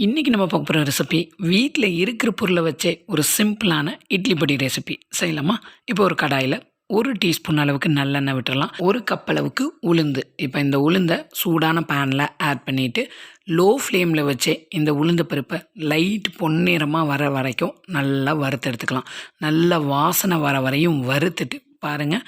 இன்றைக்கி நம்ம பார்க்க போகிற ரெசிபி வீட்டில் இருக்கிற பொருளை வச்சே ஒரு சிம்பிளான இட்லி பொடி ரெசிபி செய்யலாமா? இப்போ ஒரு கடாயில் ஒரு டீஸ்பூன் அளவுக்கு நல்லெண்ணெய் விட்டுடலாம் ஒரு கப் அளவுக்கு உளுந்து. இப்போ இந்த உளுந்தை சூடான பேனில் ஆட் பண்ணிவிட்டு லோ ஃப்ளேமில் வச்சே இந்த உளுந்து பருப்பை லைட் பொன்னிறமாக வர வரைக்கும் நல்லா வறுத்து எடுத்துக்கலாம். நல்லா வாசனை வர வரையும் வறுத்துட்டு பாருங்கள்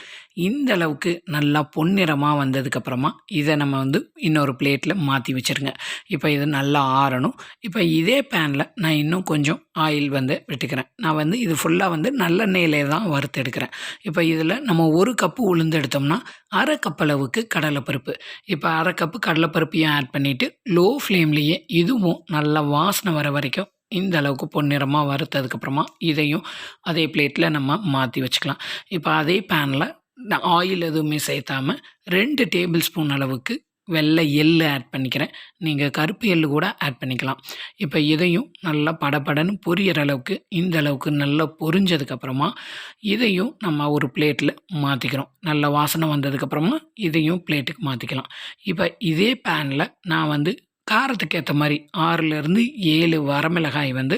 இந்த அளவுக்கு நல்லா பொன்னிறமாக வந்ததுக்கப்புறமா இதை நம்ம வந்து இன்னொரு பிளேட்டில் மாற்றி வச்சுருங்க. இப்போ இது நல்லா ஆறணும். இப்போ இதே பேனில் நான் இன்னும் கொஞ்சம் ஆயில் வந்து விட்டுக்கிறேன். நான் வந்து இது ஃபுல்லாக வந்து நல்லெண்ணெயிலே தான் வறுத்து எடுக்கிறேன். இப்போ இதில் நம்ம ஒரு கப்பு உளுந்து எடுத்தோம்னா அரை கப் அளவுக்கு கடலைப்பருப்பு. இப்போ அரை கப்பு கடலைப்பருப்பையும் ஆட் பண்ணிவிட்டு லோ ஃப்ளேம்லேயே இதுவும் நல்லா வாசனை வர வரைக்கும் இந்த அளவுக்கு பொன்னிறமாக வறுத்ததுக்கப்புறமா இதையும் அதே பிளேட்டில் நம்ம மாற்றி வச்சுக்கலாம். இப்போ அதே பேனில் ஆயில் எதுவுமே சேர்த்தாமல் ரெண்டு டேபிள் ஸ்பூன் அளவுக்கு வெள்ளை எள்ளு ஆட் பண்ணிக்கிறேன். நீங்கள் கருப்பு எள்ளு கூட ஆட் பண்ணிக்கலாம். இப்போ இதையும் நல்லா படபடன்னு பொரியற அளவுக்கு இந்த அளவுக்கு நல்லா பொரிஞ்சதுக்கப்புறமா இதையும் நம்ம ஒரு பிளேட்டில் மாற்றிக்கிறோம் நல்ல வாசனை வந்ததுக்கப்புறமா இதையும் பிளேட்டுக்கு மாற்றிக்கலாம் இப்போ இதே பேனில் நான் வந்து காரத்துக்கு ஏற்ற மாதிரி ஆறுலேருந்து ஏழு வரமிளகாய் வந்து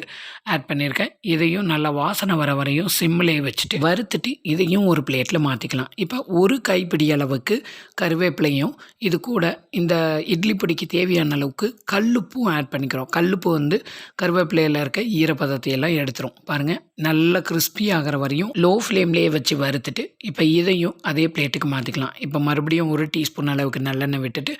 ஆட் பண்ணியிருக்கேன். இதையும் நல்லா வாசனை வர வரையும் சிம்மிலே வச்சுட்டு வறுத்துட்டு இதையும் ஒரு பிளேட்டில் மாற்றிக்கலாம் இப்போ ஒரு கைப்பிடி அளவுக்கு கருவேப்பிலையும் இது கூட இந்த இட்லி பொடிக்கு தேவையான அளவுக்கு கல்லுப்பும் ஆட் பண்ணிக்கிறோம். கல்லுப்பு வந்து கருவேப்பிலையில் இருக்க ஈரப்பதத்தை எல்லாம் எடுத்துரும். பாருங்கள் நல்லா கிறிஸ்பி ஆகிற வரையும் லோ ஃப்ளேம்லேயே வச்சு வறுத்துட்டு இப்போ இதையும் அதே பிளேட்டுக்கு மாற்றிக்கலாம் இப்போ மறுபடியும் ஒரு டீஸ்பூன் அளவுக்கு நல்லெண்ணெய் விட்டுட்டு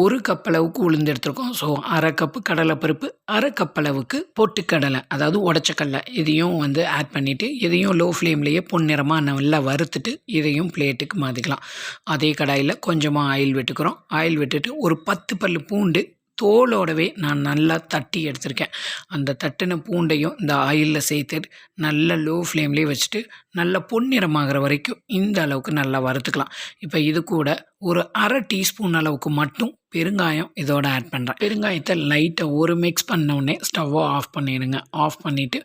ஒரு கப் அளவுக்கு உளுந்து எடுத்துருக்கோம். ஸோ அரை கப்பு கடலைப்பருப்பு அரை கப் அளவுக்கு பொட்டுக்கடலை அதாவது உடச்சக்கடலை இதையும் வந்து ஆட் பண்ணிவிட்டு இதையும் லோ ஃப்ளேம்லேயே பொன்னிறமாக நல்லா வறுத்துட்டு இதையும் பிளேட்டுக்கு மாற்றிக்கலாம் அதே கடாயில் கொஞ்சமாக ஆயில் விட்டுக்கிறோம். ஆயில் விட்டுட்டு ஒரு பத்து பல் பூண்டு தோலோடவே நான் நல்லா தட்டி எடுத்திருக்கேன். அந்த தட்டின பூண்டையும் இந்த ஆயிலில் சேர்த்து நல்ல லோ ஃப்ளேம்லேயே வச்சுட்டு நல்லா பொன்னிறமாகிற வரைக்கும் இந்த அளவுக்கு நல்லா வறுத்துக்கலாம். இப்போ இது கூட ஒரு அரை டீஸ்பூன் அளவுக்கு மட்டும் பெருங்காயம் இதோட ஆட் பண்ணுறேன் பெருங்காயத்தை லைட்டை ஒரு மிக்ஸ் பண்ணோடனே ஸ்டவ்வை ஆஃப் பண்ணிடுங்க. ஆஃப் பண்ணிவிட்டு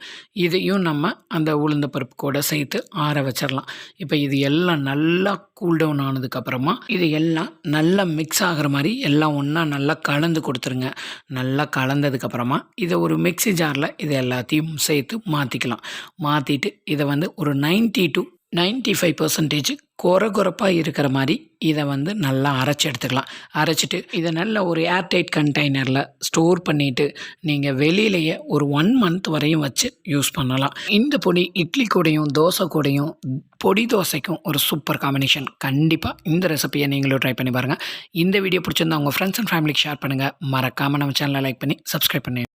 இதையும் நம்ம அந்த உளுந்த பருப்பு கூட சேர்த்து ஆற வச்சிடலாம். இப்போ இது எல்லாம் நல்லா கூல் டவுன் ஆனதுக்கப்புறமா இது எல்லாம் நல்லா மிக்ஸ் ஆகிற மாதிரி எல்லாம் ஒன்றா நல்லா கலந்து கொடுத்துருங்க. நல்லா கலந்ததுக்கப்புறமா இதை ஒரு மிக்ஸி ஜாரில் இது எல்லாத்தையும் சேர்த்து மாற்றிக்கலாம் மாற்றிட்டு இதை வந்து ஒரு ninety to ninety five percentage குறை குறைப்பாக இருக்கிற மாதிரி இதை வந்து நல்லா அரைச்சி எடுத்துக்கலாம். அரைச்சிட்டு இதை நல்ல ஒரு ஏர்டைட் கண்டெய்னரில் ஸ்டோர் பண்ணிவிட்டு நீங்கள் வெளியிலேயே ஒரு ஒன் மந்த் வரையும் வச்சு யூஸ் பண்ணலாம். இந்த பொடி இட்லி கூடையும் தோசை கூடையும் பொடி தோசைக்கும் ஒரு சூப்பர் காம்பினேஷன் கண்டிப்பாக இந்த ரெசிபியை நீங்களும் ட்ரை பண்ணி பாருங்கள் இந்த வீடியோ பிடிச்சிருந்தா உங்கள் ஃப்ரெண்ட்ஸ் அண்ட் ஃபேமிலிக்கு ஷேர் பண்ணுங்கள் மறக்காமல் நம்ம சேனலை லைக் பண்ணி சப்ஸ்கிரைப் பண்ணி